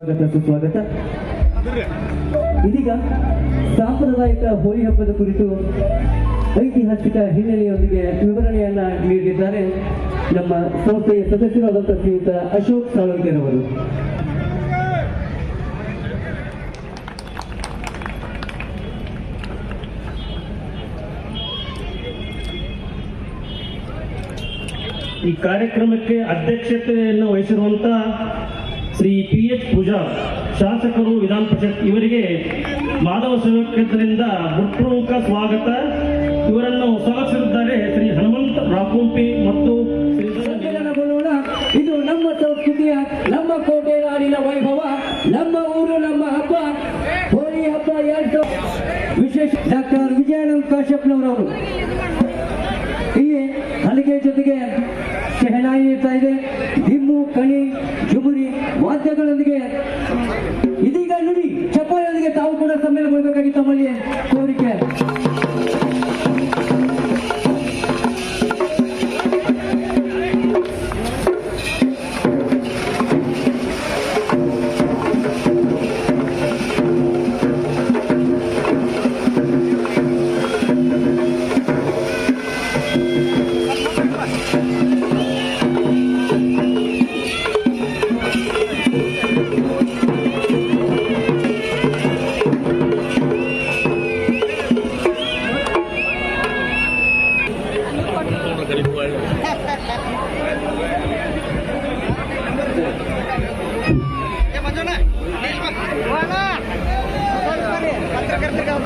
ಸ್ವಾಗತ ಇದೀಗ ಸಾಂಪ್ರದಾಯಿಕ ಹೋಳಿ ಹಬ್ಬದ ಕುರಿತು ಐತಿಹಾಸಿಕ ಹಿನ್ನೆಲೆಯೊಂದಿಗೆ ವಿವರಣೆಯನ್ನ ನೀಡಿದ್ದಾರೆ ನಮ್ಮ ಸಂಸ್ಥೆಯ ಸದಸ್ಯರಾದಂತಹ ಶ್ರೀಯುತ ಅಶೋಕ್ ಸಾಳುಂಕೆರ್ ಅವರು ಈ ಕಾರ್ಯಕ್ರಮಕ್ಕೆ ಅಧ್ಯಕ್ಷತೆಯನ್ನು ವಹಿಸಿರುವಂತ ಶ್ರೀ ಪಿ ಎಚ್ ಪೂಜಾ ಶಾಸಕರು, ವಿಧಾನ ಪರಿಷತ್ ಇವರಿಗೆ ಮಾಧವ ಸೇವಾ ಕ್ಷೇತ್ರದಿಂದ ಹೃತ್ಪೂರ್ವಕ ಸ್ವಾಗತ. ಇವರನ್ನು ಸ್ವಾಗತಿಸಿದ್ದಾರೆ ಶ್ರೀ ಹನುಮಂತ ರಾಕುಂಪಿ ಮತ್ತು ಇದು ನಮ್ಮ ಸಂಸ್ಕೃತಿಯ ನಮ್ಮ ಕೋಟೆ ನಾಡಿನ ವೈಭವ, ನಮ್ಮ ಊರು, ನಮ್ಮ ಹಬ್ಬ, ಹೋಳಿ ಹಬ್ಬ ಎರಡ್ ವಿಶೇಷ. ಡಾಕ್ಟರ್ ವಿಜಯಾನಂದ ಕಾಶ್ಯಪ್ನವರವರು. ಇಲ್ಲಿ ಹಲಿಗೆ ಜೊತೆಗೆ ಶೆಹನಾಯಿ ಇರ್ತಾ ಇದೆ. ದಿಮ್ಮು ಕಣಿ ಜುಬುರಿ ವಾದ್ಯಗಳೊಂದಿಗೆ ಇದೀಗ ನುಡಿ ಚಪ್ಪಾಳೆಯೊಂದಿಗೆ ತಾವು ಕೂಡ ಸಮ್ಮೇಳನಗೊಳ್ಳಬೇಕಾಗಿ ತಮ್ಮಲ್ಲಿ.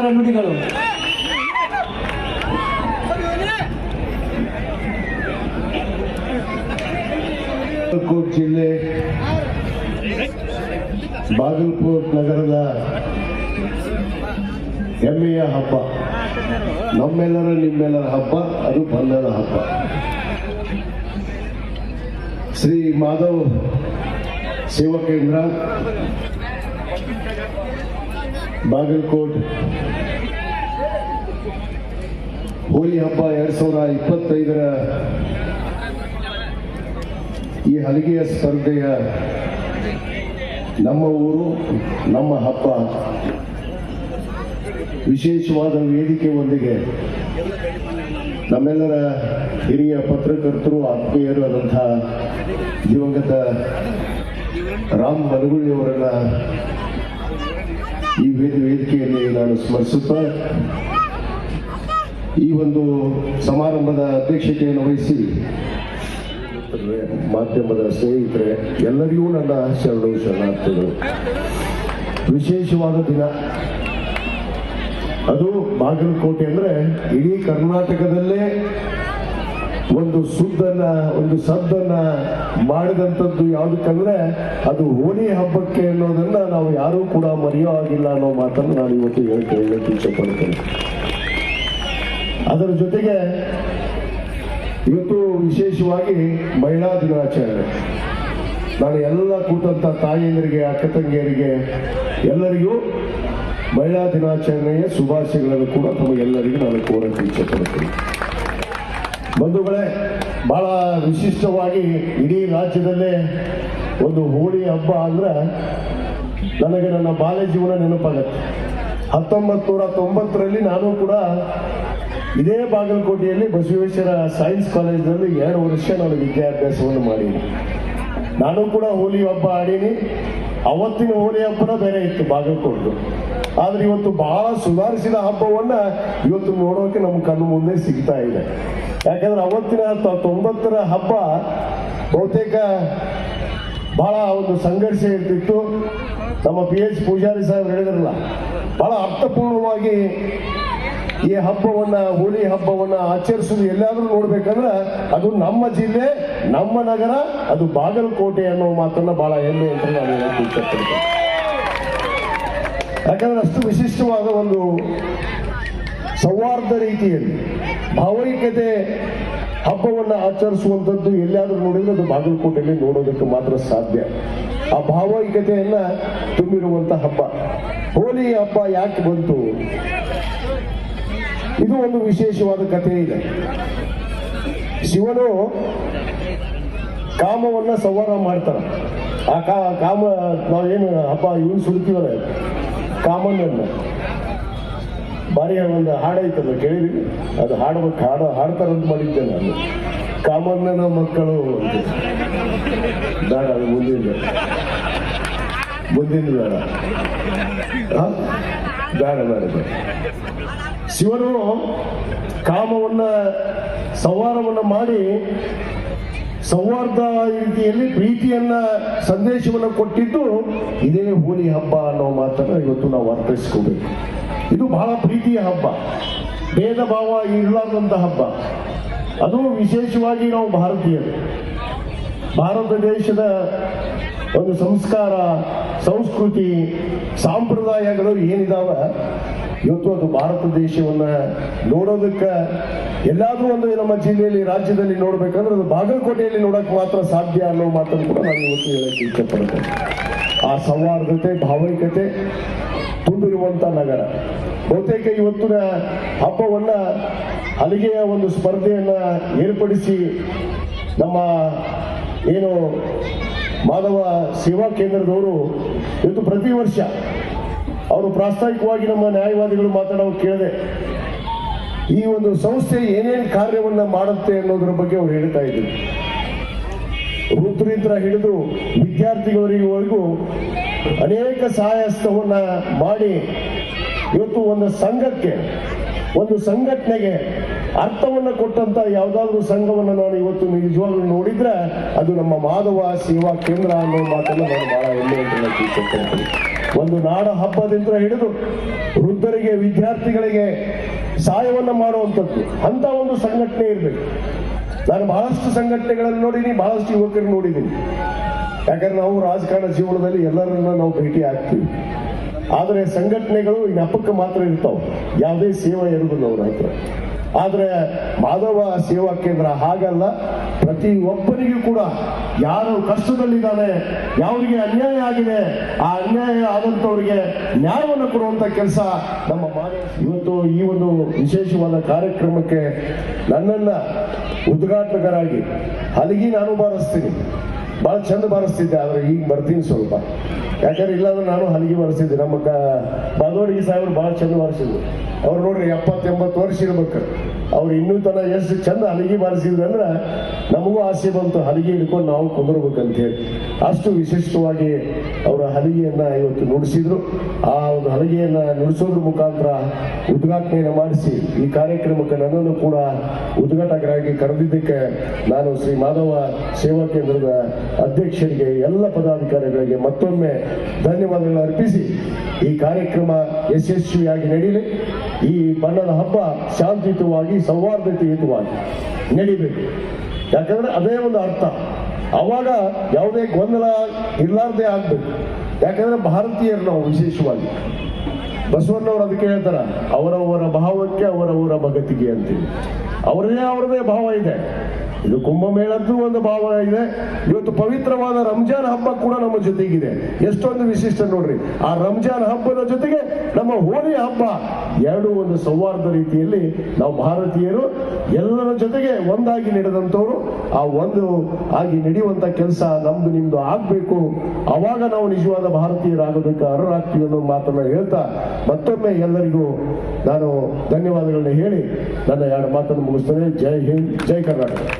ಪರ ನುಡಿಗಳು. ಜಿಲ್ಲೆ, ಬಾಗಲಕೋಟ್ ನಗರದ ಹೆಮ್ಮೆಯ ಹಬ್ಬ. ನಮ್ಮೆಲ್ಲರ, ನಿಮ್ಮೆಲ್ಲರ ಹಬ್ಬ, ಅದು ಬಂದದ ಹಬ್ಬ. ಶ್ರೀ ಮಾಧವ್ ಸೇವಾ ಕೇಂದ್ರ ಬಾಗಲಕೋಟ್ ಹೋಳಿ ಹಬ್ಬ ಎರಡ್ ಸಾವಿರ ಇಪ್ಪತ್ತೈದರ ಈ ಹಲಿಗೆಯ ಸ್ಪರ್ಧೆಯ ನಮ್ಮ ಊರು, ನಮ್ಮ ಹಬ್ಬ. ವಿಶೇಷವಾದ ವೇದಿಕೆ ಒಂದಿಗೆ ನಮ್ಮೆಲ್ಲರ ಹಿರಿಯ ಪತ್ರಕರ್ತರು, ಆತ್ಮೀಯರು ಆದಂತಹ ದಿವಂಗತ ರಾಮ್ ಮನಗುಳಿ ಅವರನ್ನ ಈ ವೇದ ವೇದಿಕೆಯಲ್ಲಿ ನಾನು ಸ್ಮರಿಸುತ್ತಾ, ಈ ಒಂದು ಸಮಾರಂಭದ ಅಧ್ಯಕ್ಷತೆಯನ್ನು ವಹಿಸಿ ಮಾಧ್ಯಮದ ಸ್ನೇಹಿತರೆ, ಎಲ್ಲರಿಗೂ ನನ್ನ ಶರಣು ಶರಣಾರ್ಥಿಗಳು. ವಿಶೇಷವಾದ ದಿನ. ಅದು ಬಾಗಲಕೋಟೆ ಅಂದ್ರೆ ಇಡೀ ಕರ್ನಾಟಕದಲ್ಲೇ ಒಂದು ಸುದ್ದನ್ನ, ಒಂದು ಸದ್ದನ್ನ ಮಾಡಿದಂಥದ್ದು ಯಾವುದಕ್ಕಂದ್ರೆ ಅದು ಹೋಳಿ ಹಬ್ಬಕ್ಕೆ ಅನ್ನೋದನ್ನ ನಾವು ಯಾರೂ ಕೂಡ ಮರೆಯೋ ಆಗಿಲ್ಲ ಅನ್ನೋ ಮಾತನ್ನು ನಾನು ಇವತ್ತು ಹೇಳಕ್ಕೆ ಇಷ್ಟಪಡ್ತೇನೆ ಅದರ ಜೊತೆಗೆ ಇವತ್ತು ವಿಶೇಷವಾಗಿ ಮಹಿಳಾ ದಿನಾಚರಣೆ. ನಾನು ಎಲ್ಲ ಕೂತಂತ ತಾಯಿಯರಿಗೆ ಅಕ್ಕ ತಂಗಿಯರಿಗೆ ಎಲ್ಲರಿಗೂ ಮಹಿಳಾ ದಿನಾಚರಣೆಯ ಶುಭಾಶಯಗಳನ್ನು ಕೂಡ ತಮಗೆಲ್ಲರಿಗೂ ನಾನು ಕೋರಕ್ಕೆ ಇಚ್ಛೆ ಬಂಧುಗಳೇ, ಬಹಳ ವಿಶಿಷ್ಟವಾಗಿ ಇಡೀ ರಾಜ್ಯದಲ್ಲೇ ಒಂದು ಹೋಳಿ ಹಬ್ಬ ಅಂದ್ರೆ ನನಗೆ ನನ್ನ ಬಾಲ್ಯ ಜೀವನ ನೆನಪಾಗತ್ತೆ. ಹತ್ತೊಂಬತ್ತು ನೂರ ತೊಂಬತ್ತರಲ್ಲಿ ನಾನು ಕೂಡ ಇದೇ ಬಾಗಲಕೋಟೆಯಲ್ಲಿ ಬಸವೇಶ್ವರ ಸೈನ್ಸ್ ಕಾಲೇಜಿನಲ್ಲಿ ಎರಡು ವರ್ಷ ನಾನು ವಿದ್ಯಾಭ್ಯಾಸವನ್ನು ಮಾಡೀನಿ ನಾನು ಕೂಡ ಹೋಳಿ ಹಬ್ಬ ಆಡೀನಿ. ಅವತ್ತಿನ ಹೋಳಿ ಹಬ್ಬನ ಬೇರೆ ಇತ್ತು ಬಾಗಲಕೋಟು ಆದ್ರೆ ಇವತ್ತು ಬಹಳ ಸುಧಾರಿಸಿದ ಹಬ್ಬವನ್ನ ಇವತ್ತು ನೋಡೋಕೆ ನಮ್ಮ ಕಣ್ಣು ಮುಂದೆ ಸಿಗ್ತಾ ಇದೆ. ಯಾಕಂದ್ರೆ ಅವತ್ತಿನ ತೊಂಬತ್ತರ ಹಬ್ಬ ಬಹುತೇಕ ಬಹಳ ಒಂದು ಸಂಘರ್ಷ ಇರ್ತಿತ್ತು. ನಮ್ಮ ಪಿ ಎಚ್ ಪೂಜಾರಿ ಸಾಹೇಬ್ ಹೇಳಿದ್ರಲ್ಲ, ಬಹಳ ಅರ್ಥಪೂರ್ಣವಾಗಿ ಈ ಹಬ್ಬವನ್ನ, ಹೋಳಿ ಹಬ್ಬವನ್ನ ಆಚರಿಸೋದು ಎಲ್ಲಾದ್ರೂ ನೋಡ್ಬೇಕಂದ್ರೆ ಅದು ನಮ್ಮ ಜಿಲ್ಲೆ, ನಮ್ಮ ನಗರ, ಅದು ಬಾಗಲಕೋಟೆ ಅನ್ನೋ ಮಾತನ್ನ ಬಹಳ ಹೆಮ್ಮೆ ಅಂತ ನಾನು ಹೇಳ್ತೀನಿ ಯಾಕಂದ್ರೆ ಅಷ್ಟು ವಿಶಿಷ್ಟವಾದ ಒಂದು ಸೌಹಾರ್ದ ರೀತಿಯಲ್ಲಿ ಭಾವೈಕ್ಯತೆ ಹಬ್ಬವನ್ನು ಆಚರಿಸುವಂಥದ್ದು ಎಲ್ಲಿಯಾದರೂ ನೋಡಿದ್ರೆ ಅದು ಬಾಗಲಕೋಟೆಯಲ್ಲಿ ನೋಡೋದಕ್ಕೆ ಮಾತ್ರ ಸಾಧ್ಯ. ಆ ಭಾವೈಕ್ಯತೆಯನ್ನ ತುಂಬಿರುವಂತ ಹಬ್ಬ. ಹೋಲಿ ಹಬ್ಬ ಯಾಕೆ ಬಂತು? ಇದು ಒಂದು ವಿಶೇಷವಾದ ಕಥೆ ಇದೆ. ಶಿವನು ಕಾಮವನ್ನ ಸಂವಾರ ಮಾಡ್ತಾರ ಆ ಕಾಮ ನಾವೇನು ಹಬ್ಬ ಇವನು ಸುಡ್ತೀವಲ್ಲ ಕಾಮನನ್ನ ಬಾರಿ ಒಂದು ಹಾಡೈತಲ್ಲ ಕೇಳಿದ್ವಿ ಅದು ಹಾಡ್ಬೇಕು, ಹಾಡ ಹಾಡ್ತಾರಂತ ಮಾಡಿದ್ದೆ ನಾನು. ಕಾಮಣ್ಣನ ಮಕ್ಕಳು. ಬೇಡ, ಅದು ಮುಂದಿನ ಮುಂದಿನ ಬೇಡ? ಬೇಡ ಬೇಡ ಬೇಡ. ಶಿವನು ಕಾಮವನ್ನ ಸಂವಾರವನ್ನ ಮಾಡಿ ಸೌಹಾರ್ದ ರೀತಿಯಲ್ಲಿ ಪ್ರೀತಿಯನ್ನ ಸಂದೇಶವನ್ನು ಕೊಟ್ಟಿದ್ದು ಇದೇ ಹೋಲಿ ಹಬ್ಬ ಅನ್ನೋ ಮಾತನ್ನ ಇವತ್ತು ನಾವು ಅರ್ಥೈಸ್ಕೋಬೇಕು. ಇದು ಬಹಳ ಪ್ರೀತಿಯ ಹಬ್ಬ. ಭೇದ ಭಾವ ಇರಲಾರ್ದಂತ ಹಬ್ಬ. ಅದು ವಿಶೇಷವಾಗಿ ನಾವು ಭಾರತೀಯರು. ಭಾರತ ದೇಶದ ಒಂದು ಸಂಸ್ಕಾರ, ಸಂಸ್ಕೃತಿ, ಸಾಂಪ್ರದಾಯಗಳು ಏನಿದಾವ? ಇವತ್ತು ಅದು ಭಾರತ ದೇಶವನ್ನ ನೋಡೋದಕ್ಕೆ ಎಲ್ಲಾದ್ರೂ ಒಂದು ನಮ್ಮ ಜಿಲ್ಲೆಯಲ್ಲಿ, ರಾಜ್ಯದಲ್ಲಿ ನೋಡ್ಬೇಕಂದ್ರೆ ಅದು ಬಾಗಲಕೋಟೆಯಲ್ಲಿ ನೋಡಕ್ ಮಾತ್ರ ಸಾಧ್ಯ ಅನ್ನೋ ಮಾತನ್ನು ಕೂಡ ನಾನು ಇವತ್ತು ಹೇಳಕ್ಕೆ ಇಷ್ಟಪಡ್ತೇನೆ. ಆ ಸೌಹಾರ್ದತೆ, ಭಾವೈಕ್ಯತೆ ತುಂಬಿರುವಂತ ನಗರ. ಬಹುತೇಕ ಇವತ್ತಿನ ಹಬ್ಬವನ್ನ ಹಲಿಗೆಯ ಒಂದು ಸ್ಪರ್ಧೆಯನ್ನ ಏರ್ಪಡಿಸಿ ನಮ್ಮ ಏನು ಮಾಧವ ಸೇವಾ ಕೇಂದ್ರದವರು ಇವತ್ತು ಪ್ರತಿ ವರ್ಷ ಅವರು ಪ್ರಾಸ್ತಾವಿಕವಾಗಿ ನಮ್ಮ ನ್ಯಾಯವಾದಿಗಳು ಮಾತಾಡೋ ಕೇಳಿದೆ ಈ ಒಂದು ಸಂಸ್ಥೆ ಏನೇನು ಕಾರ್ಯವನ್ನ ಮಾಡುತ್ತೆ ಅನ್ನೋದ್ರ ಬಗ್ಗೆ ಅವ್ರು ಹೇಳ್ತಾ ಇದ್ರು ವೃತ್ತರಿಂದ ಹಿಡಿದು ವಿದ್ಯಾರ್ಥಿಗಳಿವರೆಗೂ ಅನೇಕ ಸಹಾಯಸ್ತವನ್ನ ಮಾಡಿ ಇವತ್ತು ಒಂದು ಸಂಘಕ್ಕೆ, ಒಂದು ಸಂಘಟನೆಗೆ ಅರ್ಥವನ್ನ ಕೊಟ್ಟಂತ ಯಾವ್ದಾದ್ರು ಸಂಘವನ್ನು ನಾನು ಇವತ್ತು ನಿಜವಾಗ್ಲೂ ನೋಡಿದ್ರೆ ಅದು ನಮ್ಮ ಮಾಧವ ಸೇವಾ ಕೇಂದ್ರ ಅನ್ನೋ ಮಾತನ್ನ ನಾನು ಬಹಳ ಹೆಮ್ಮೆ ಒಂದು ನಾಡ ಹಬ್ಬದಿಂದ ಹಿಡಿದು ವೃದ್ಧರಿಗೆ, ವಿದ್ಯಾರ್ಥಿಗಳಿಗೆ ಸಹಾಯವನ್ನ ಮಾಡುವಂಥದ್ದು. ಅಂತ ಒಂದು ಸಂಘಟನೆ ಇರಬೇಕು. ನಾನು ಬಹಳಷ್ಟು ಸಂಘಟನೆಗಳನ್ನು ನೋಡಿದ್ದೀನಿ ಬಹಳಷ್ಟು ಯುವಕರು ನೋಡಿದ್ದೀನಿ ಯಾಕಂದ್ರೆ ನಾವು ರಾಜಕಾರಣ ಜೀವನದಲ್ಲಿ ಎಲ್ಲರನ್ನ ನಾವು ಭೇಟಿ ಆಗ್ತೀವಿ. ಆದರೆ ಸಂಘಟನೆಗಳು ನೆಪಕ್ಕೆ ಮಾತ್ರ ಇರ್ತಾವೆ. ಯಾವುದೇ ಸೇವೆ ಇರುವುದಿಲ್ಲ ಅವ್ರ ಹತ್ರ. ಆದರೆ ಮಾಧವ ಸೇವಾ ಕೇಂದ್ರ ಹಾಗಲ್ಲ. ಪ್ರತಿ ಒಬ್ಬರಿಗೂ ಕೂಡ ಯಾರು ಕಷ್ಟದಲ್ಲಿದ್ದಾನೆ, ಯಾವ್ರಿಗೆ ಅನ್ಯಾಯ ಆಗಿದೆ, ಆ ಅನ್ಯಾಯ ಆದಂಥವ್ರಿಗೆ ನ್ಯಾಯವನ್ನು ಕೊಡುವಂತ ಕೆಲಸ ನಮ್ಮ ಮಾಧವ ಇವತ್ತು ಈ ಒಂದು ವಿಶೇಷವಾದ ಕಾರ್ಯಕ್ರಮಕ್ಕೆ ನನ್ನನ್ನ ಉದ್ಘಾಟಕರಾಗಿ ಅಲ್ಲಿಗೆ ನಾನು ಬಾರಿಸ್ತೀನಿ ಬಹಳ ಚಂದ ಬಾರಿಸ್ತಿದ್ದೆ, ಆದ್ರೆ ಈಗ ಬರ್ತೀನಿ ಸ್ವಲ್ಪ. ಯಾಕಂದ್ರೆ ಇಲ್ಲಾಂದ್ರೆ ನಾನು ಹಲಗಿ ಬಾರಿಸ್ತಿದ್ದೆ ನಮ್ಮ ಕ ಸಾಹೇಬ್ರು ಬಹಳ ಚಂದ ಬಾರಿಸಿದ್ರು. ಅವ್ರು ನೋಡ್ರಿ ಎಪ್ಪತ್ತೆಂಬತ್ತು ವರ್ಷ ಇರ್ಬೇಕು. ಅವ್ರು ಇನ್ನೂ ತನ ಎಷ್ಟು ಚಂದ ಹಲಗಿ ಮಾಡಿಸಿದ್ರು ಅಂದ್ರೆ ನಮಗೂ ಆಸೆ ಬಂತು, ಹಲಗಿ ಹಿಡ್ಕೊಂಡು ನಾವು ಕುಂದರ್ಬೇಕಂತೇಳಿ. ಅಷ್ಟು ವಿಶಿಷ್ಟವಾಗಿ ಅವರ ಹಲಗೆಯನ್ನು ಇವತ್ತು ನುಡಿಸಿದ್ರು. ಆ ಒಂದು ಹಲಗೆಯನ್ನು ನುಡಿಸೋದ್ರ ಮುಖಾಂತರ ಉದ್ಘಾಟನೆಯನ್ನು ಮಾಡಿಸಿ ಈ ಕಾರ್ಯಕ್ರಮಕ್ಕೆ ನನ್ನನ್ನು ಕೂಡ ಉದ್ಘಾಟಕರಾಗಿ ಕರೆದಿದ್ದಕ್ಕೆ ನಾನು ಶ್ರೀ ಮಾಧವ ಸೇವಾ ಕೇಂದ್ರದ ಅಧ್ಯಕ್ಷರಿಗೆ, ಎಲ್ಲ ಪದಾಧಿಕಾರಿಗಳಿಗೆ ಮತ್ತೊಮ್ಮೆ ಧನ್ಯವಾದಗಳನ್ನು ಅರ್ಪಿಸಿ ಈ ಕಾರ್ಯಕ್ರಮ ಯಶಸ್ವಿಯಾಗಿ ನಡೀಲಿ. ಈ ಬಣ್ಣದ ಹಬ್ಬ ಶಾಂತಿಯುತವಾಗಿ, ಸೌಹಾರ್ದತೆಯುತವಾಗಿ ನಡೀಬೇಕು. ಯಾಕಂದ್ರೆ ಅದೇ ಒಂದು ಅರ್ಥ. ಅವಾಗ ಯಾವುದೇ ಗೊಂದಲ ಇರಲಾರ್ದೇ ಆಗ್ಬೇಕು. ಯಾಕಂದ್ರೆ ಭಾರತೀಯರು ನಾವು ವಿಶೇಷವಾಗಿ. ಬಸವಣ್ಣವ್ರು ಅದಕ್ಕೆ ಹೇಳ್ತಾರ ಅವರವರ ಭಾವಕ್ಕೆ ಅವರವರ ಭಗತಿಗೆ ಅಂತೇಳಿ. ಅವರದೇ ಅವರದೇ ಭಾವ ಇದೆ. ಇದು ಕುಂಭಮೇಳದ್ದು ಒಂದು ಭಾವ ಇದೆ ಇವತ್ತು ಪವಿತ್ರವಾದ ರಂಜಾನ್ ಹಬ್ಬ ಕೂಡ ನಮ್ಮ ಜೊತೆಗಿದೆ. ಎಷ್ಟೊಂದು ವಿಶಿಷ್ಟ ನೋಡ್ರಿ. ಆ ರಂಜಾನ್ ಹಬ್ಬದ ಜೊತೆಗೆ ನಮ್ಮ ಹೋಳಿ ಹಬ್ಬ ಎರಡು ಒಂದು ಸೌಹಾರ್ದ ರೀತಿಯಲ್ಲಿ ನಾವು ಭಾರತೀಯರು ಎಲ್ಲರ ಜೊತೆಗೆ ಒಂದಾಗಿ ನಡೆದಂಥವ್ರು. ಆ ಒಂದು ಆಗಿ ನಡೆಯುವಂತ ಕೆಲಸ ನಮ್ದು ನಿಮ್ದು ಆಗ್ಬೇಕು. ಅವಾಗ ನಾವು ನಿಜವಾದ ಭಾರತೀಯರಾಗೋದಕ್ಕೆ ಅರ್ಹರಾಗ್ತೀವಿ ಅನ್ನೋ ಮಾತನ್ನ ಹೇಳ್ತಾ ಮತ್ತೊಮ್ಮೆ ಎಲ್ಲರಿಗೂ ನಾನು ಧನ್ಯವಾದಗಳನ್ನ ಹೇಳಿ ನನ್ನ ಎರಡು ಮಾತನ್ನು ಮುಗಿಸ್ತೇನೆ. ಜೈ ಹಿಂದ್, ಜೈ ಕರ್ನಾಟಕ.